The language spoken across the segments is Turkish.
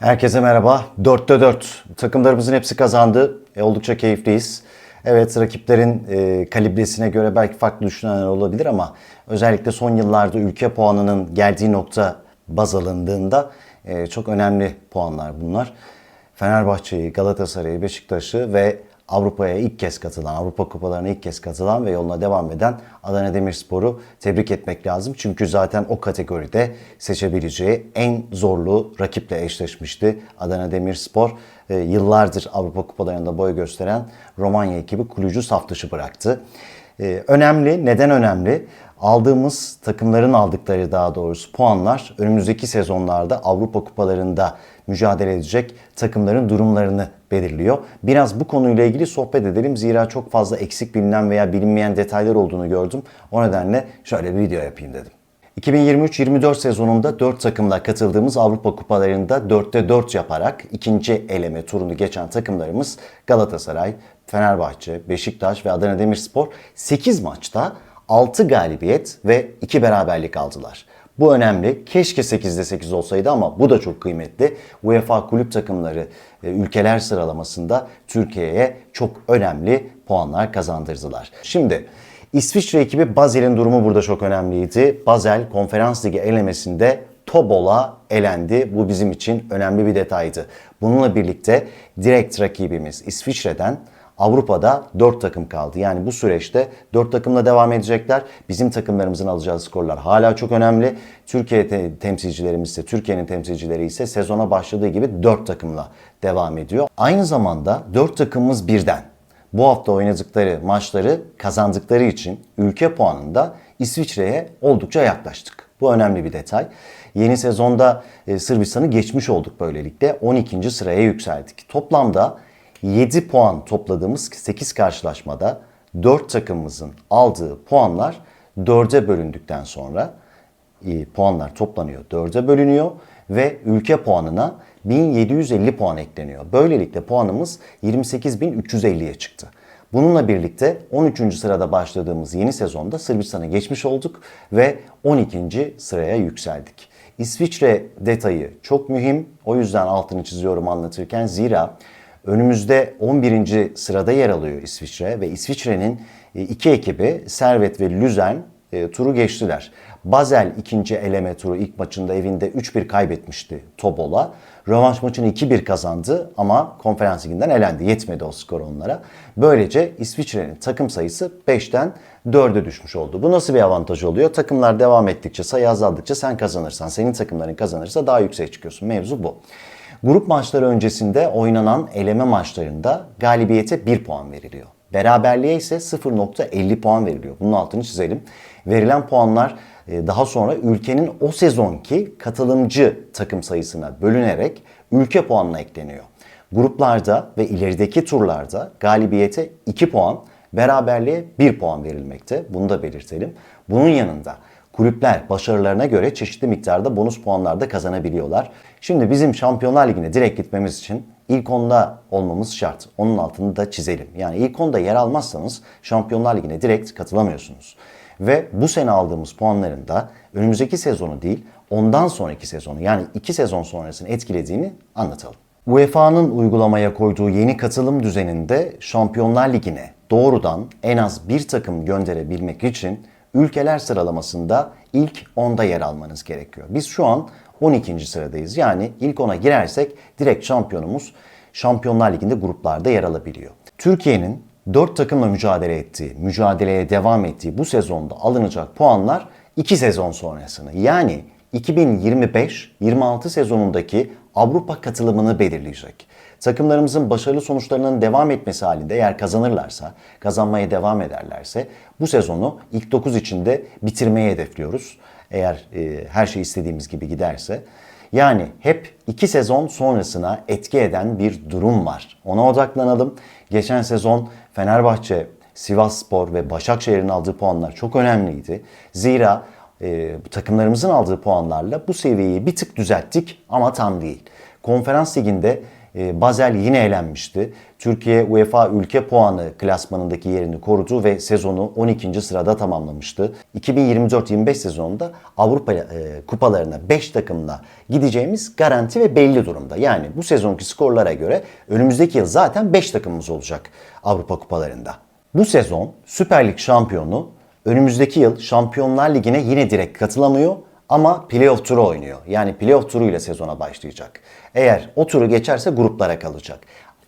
Herkese merhaba. 4'te 4. Takımlarımızın hepsi kazandı. E, oldukça keyifliyiz. Evet rakiplerin e, kalibresine göre belki farklı düşünenler olabilir ama özellikle son yıllarda ülke puanının geldiği nokta baz alındığında e, çok önemli puanlar bunlar. Fenerbahçe'yi, Galatasaray'ı, Beşiktaş'ı ve Avrupa'ya ilk kez katılan, Avrupa Kupalarına ilk kez katılan ve yoluna devam eden Adana Demirspor'u tebrik etmek lazım. Çünkü zaten o kategoride seçebileceği en zorlu rakiple eşleşmişti. Adana Demirspor e, yıllardır Avrupa Kupalarında boy gösteren Romanya ekibi Kulücü saf dışı bıraktı. E, önemli, neden önemli? Aldığımız takımların aldıkları daha doğrusu puanlar önümüzdeki sezonlarda Avrupa Kupalarında mücadele edecek takımların durumlarını belirliyor. Biraz bu konuyla ilgili sohbet edelim. Zira çok fazla eksik bilinen veya bilinmeyen detaylar olduğunu gördüm. O nedenle şöyle bir video yapayım dedim. 2023-24 sezonunda 4 takımla katıldığımız Avrupa Kupalarında 4'te 4 yaparak ikinci eleme turunu geçen takımlarımız Galatasaray, Fenerbahçe, Beşiktaş ve Adana Demirspor 8 maçta 6 galibiyet ve 2 beraberlik aldılar. Bu önemli. Keşke 8'de 8 olsaydı ama bu da çok kıymetli. UEFA kulüp takımları e, ülkeler sıralamasında Türkiye'ye çok önemli puanlar kazandırdılar. Şimdi İsviçre ekibi Basel'in durumu burada çok önemliydi. Basel konferans ligi elemesinde Tobol'a elendi. Bu bizim için önemli bir detaydı. Bununla birlikte direkt rakibimiz İsviçre'den Avrupa'da 4 takım kaldı. Yani bu süreçte 4 takımla devam edecekler. Bizim takımlarımızın alacağı skorlar hala çok önemli. Türkiye te- temsilcilerimiz ise, Türkiye'nin temsilcileri ise sezona başladığı gibi 4 takımla devam ediyor. Aynı zamanda 4 takımımız birden bu hafta oynadıkları maçları kazandıkları için ülke puanında İsviçre'ye oldukça yaklaştık. Bu önemli bir detay. Yeni sezonda e, Sırbistan'ı geçmiş olduk böylelikle. 12. sıraya yükseldik. Toplamda 7 puan topladığımız 8 karşılaşmada 4 takımımızın aldığı puanlar 4'e bölündükten sonra e, puanlar toplanıyor, 4'e bölünüyor ve ülke puanına 1750 puan ekleniyor. Böylelikle puanımız 28.350'ye çıktı. Bununla birlikte 13. sırada başladığımız yeni sezonda Sırbistan'a geçmiş olduk ve 12. sıraya yükseldik. İsviçre detayı çok mühim. O yüzden altını çiziyorum anlatırken. Zira önümüzde 11. sırada yer alıyor İsviçre ve İsviçre'nin e, iki ekibi Servet ve Luzern e, turu geçtiler. Basel ikinci eleme turu ilk maçında evinde 3-1 kaybetmişti Tobol'a. Rövanş maçını 2-1 kazandı ama konferans liginden elendi. Yetmedi o skor onlara. Böylece İsviçre'nin takım sayısı 5'ten 4'e düşmüş oldu. Bu nasıl bir avantaj oluyor? Takımlar devam ettikçe, sayı azaldıkça sen kazanırsan, senin takımların kazanırsa daha yüksek çıkıyorsun. Mevzu bu. Grup maçları öncesinde oynanan eleme maçlarında galibiyete 1 puan veriliyor. Beraberliğe ise 0.50 puan veriliyor. Bunun altını çizelim. Verilen puanlar e, daha sonra ülkenin o sezonki katılımcı takım sayısına bölünerek ülke puanına ekleniyor. Gruplarda ve ilerideki turlarda galibiyete 2 puan, beraberliğe 1 puan verilmekte. Bunu da belirtelim. Bunun yanında kulüpler başarılarına göre çeşitli miktarda bonus puanlar da kazanabiliyorlar. Şimdi bizim Şampiyonlar Ligi'ne direkt gitmemiz için ilk onda olmamız şart. Onun altını da çizelim. Yani ilk onda yer almazsanız Şampiyonlar Ligi'ne direkt katılamıyorsunuz. Ve bu sene aldığımız puanların da önümüzdeki sezonu değil, ondan sonraki sezonu yani iki sezon sonrasını etkilediğini anlatalım. UEFA'nın uygulamaya koyduğu yeni katılım düzeninde Şampiyonlar Ligi'ne doğrudan en az bir takım gönderebilmek için ülkeler sıralamasında ilk 10'da yer almanız gerekiyor. Biz şu an 12. sıradayız. Yani ilk 10'a girersek direkt şampiyonumuz Şampiyonlar Ligi'nde gruplarda yer alabiliyor. Türkiye'nin 4 takımla mücadele ettiği, mücadeleye devam ettiği bu sezonda alınacak puanlar 2 sezon sonrasını yani 2025-26 sezonundaki Avrupa katılımını belirleyecek. Takımlarımızın başarılı sonuçlarının devam etmesi halinde eğer kazanırlarsa, kazanmaya devam ederlerse bu sezonu ilk 9 içinde bitirmeyi hedefliyoruz. Eğer e, her şey istediğimiz gibi giderse. Yani hep iki sezon sonrasına etki eden bir durum var. Ona odaklanalım. Geçen sezon Fenerbahçe, Sivasspor ve Başakşehir'in aldığı puanlar çok önemliydi. Zira e, takımlarımızın aldığı puanlarla bu seviyeyi bir tık düzelttik ama tam değil. Konferans liginde e, Basel yine elenmişti. Türkiye UEFA ülke puanı klasmanındaki yerini korudu ve sezonu 12. sırada tamamlamıştı. 2024-25 sezonunda Avrupa e, kupalarına 5 takımla gideceğimiz garanti ve belli durumda. Yani bu sezonki skorlara göre önümüzdeki yıl zaten 5 takımımız olacak Avrupa kupalarında. Bu sezon Süper Lig şampiyonu önümüzdeki yıl Şampiyonlar Ligi'ne yine direkt katılamıyor ama playoff turu oynuyor. Yani playoff turuyla sezona başlayacak. Eğer o turu geçerse gruplara kalacak.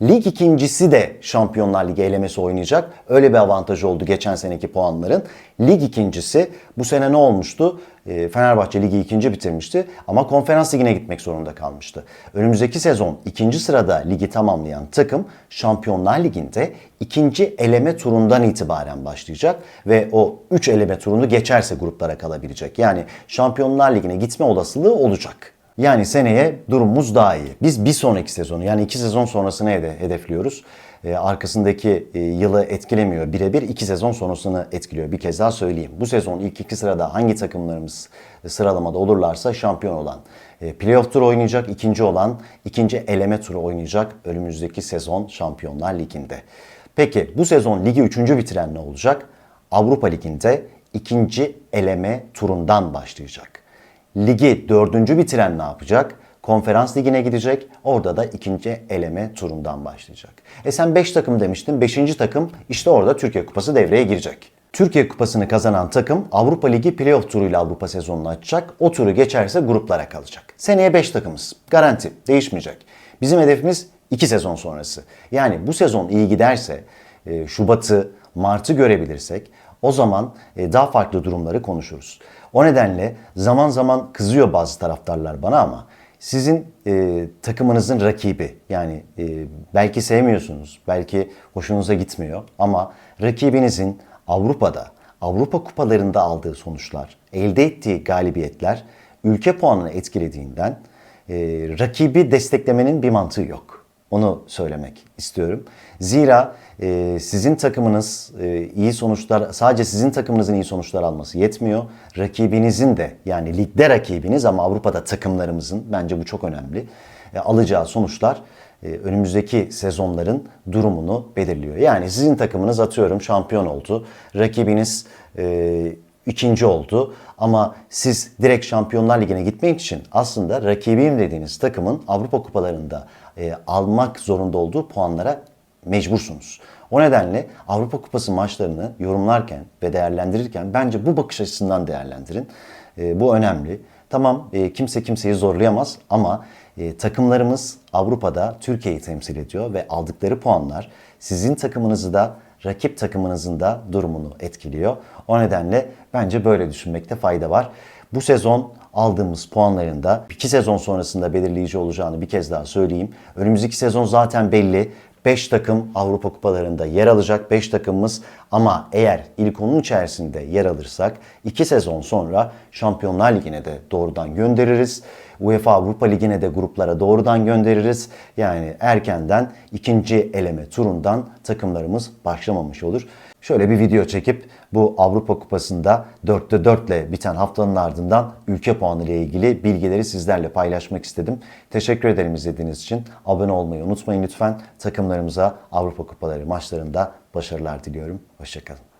Lig ikincisi de Şampiyonlar Ligi elemesi oynayacak. Öyle bir avantajı oldu geçen seneki puanların. Lig ikincisi bu sene ne olmuştu? E, Fenerbahçe ligi ikinci bitirmişti ama konferans ligine gitmek zorunda kalmıştı. Önümüzdeki sezon ikinci sırada ligi tamamlayan takım Şampiyonlar Ligi'nde ikinci eleme turundan itibaren başlayacak ve o 3 eleme turunu geçerse gruplara kalabilecek. Yani Şampiyonlar Ligi'ne gitme olasılığı olacak. Yani seneye durumumuz daha iyi. Biz bir sonraki sezonu yani iki sezon sonrasını hede- hedefliyoruz. Ee, arkasındaki e, yılı etkilemiyor birebir iki sezon sonrasını etkiliyor. Bir kez daha söyleyeyim. Bu sezon ilk iki sırada hangi takımlarımız sıralamada olurlarsa şampiyon olan e, playoff turu oynayacak, ikinci olan ikinci eleme turu oynayacak önümüzdeki sezon Şampiyonlar Ligi'nde. Peki bu sezon ligi üçüncü bitiren ne olacak? Avrupa Ligi'nde ikinci eleme turundan başlayacak. Ligi dördüncü bitiren ne yapacak? Konferans ligine gidecek. Orada da ikinci eleme turundan başlayacak. E sen 5 takım demiştin. 5. takım işte orada Türkiye Kupası devreye girecek. Türkiye Kupası'nı kazanan takım Avrupa Ligi playoff turuyla Avrupa sezonunu açacak. O turu geçerse gruplara kalacak. Seneye 5 takımız. Garanti. Değişmeyecek. Bizim hedefimiz 2 sezon sonrası. Yani bu sezon iyi giderse e, Şubat'ı, Mart'ı görebilirsek o zaman e, daha farklı durumları konuşuruz. O nedenle zaman zaman kızıyor bazı taraftarlar bana ama sizin e, takımınızın rakibi yani e, belki sevmiyorsunuz, belki hoşunuza gitmiyor ama rakibinizin Avrupa'da, Avrupa kupalarında aldığı sonuçlar, elde ettiği galibiyetler ülke puanını etkilediğinden e, rakibi desteklemenin bir mantığı yok. Onu söylemek istiyorum. Zira e, sizin takımınız e, iyi sonuçlar, sadece sizin takımınızın iyi sonuçlar alması yetmiyor. Rakibinizin de yani ligde rakibiniz ama Avrupa'da takımlarımızın bence bu çok önemli. e, alacağı sonuçlar e, önümüzdeki sezonların durumunu belirliyor. Yani sizin takımınız atıyorum şampiyon oldu. Rakibiniz e, ikinci oldu. Ama siz direkt Şampiyonlar Ligi'ne gitmek için aslında rakibim dediğiniz takımın Avrupa kupalarında e, almak zorunda olduğu puanlara mecbursunuz. O nedenle Avrupa Kupası maçlarını yorumlarken ve değerlendirirken bence bu bakış açısından değerlendirin. E, bu önemli. Tamam e, kimse kimseyi zorlayamaz ama e, takımlarımız Avrupa'da Türkiye'yi temsil ediyor ve aldıkları puanlar sizin takımınızı da rakip takımınızın da durumunu etkiliyor. O nedenle bence böyle düşünmekte fayda var. Bu sezon aldığımız puanların da iki sezon sonrasında belirleyici olacağını bir kez daha söyleyeyim. Önümüzdeki sezon zaten belli. 5 takım Avrupa kupalarında yer alacak 5 takımımız ama eğer ilk onun içerisinde yer alırsak 2 sezon sonra Şampiyonlar Ligi'ne de doğrudan göndeririz. UEFA Avrupa Ligi'ne de gruplara doğrudan göndeririz. Yani erkenden ikinci eleme turundan takımlarımız başlamamış olur. Şöyle bir video çekip bu Avrupa Kupası'nda 4'te 4 ile biten haftanın ardından ülke puanı ile ilgili bilgileri sizlerle paylaşmak istedim. Teşekkür ederim izlediğiniz için. Abone olmayı unutmayın lütfen. Takımlarımıza Avrupa Kupaları maçlarında başarılar diliyorum. Hoşçakalın.